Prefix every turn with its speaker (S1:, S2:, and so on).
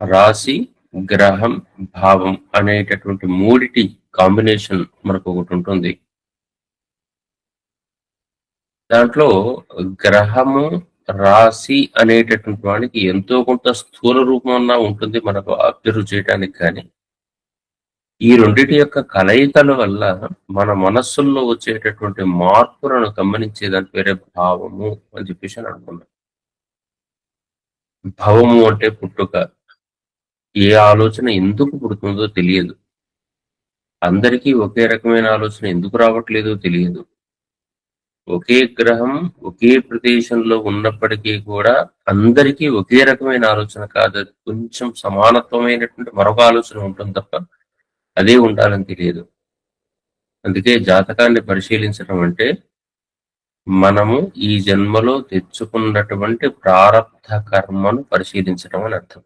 S1: రాశి గ్రహం భావం అనేటటువంటి మూడిటి కాంబినేషన్ మనకు ఒకటి ఉంటుంది. దాంట్లో గ్రహము రాశి అనేటటువంటి వానికి ఎంతో కొంత స్థూల రూపంలో ఉంటుంది మనకు అబ్జర్వ్ చేయడానికి కానీ. ఈ రెండిటి యొక్క కలయికల వల్ల మన మనస్సుల్లో వచ్చేటటువంటి మార్పులను గమనించే దాని పేరే భావము అని చెప్పేసి అనుకున్నాను భవము భావము అంటే పుట్టుక. ఏ ఆలోచన ఎందుకు పుడుతుందో తెలియదు. అందరికీ ఒకే రకమైన ఆలోచన ఎందుకు రావట్లేదో తెలియదు. ఒకే గ్రహం ఒకే ప్రదేశంలో ఉన్నప్పటికీ కూడా అందరికీ ఒకే రకమైన ఆలోచన కాదు. అది కొంచెం సమానత్వమైనటువంటి మరొక ఆలోచన ఉంటుంది తప్ప అదే ఉండాలని తెలియదు. అందుకే జాతకాన్ని పరిశీలించడం అంటే మనము ఈ జన్మలో తెచ్చుకున్నటువంటి ప్రారంధ కర్మను పరిశీలించడం అని అర్థం.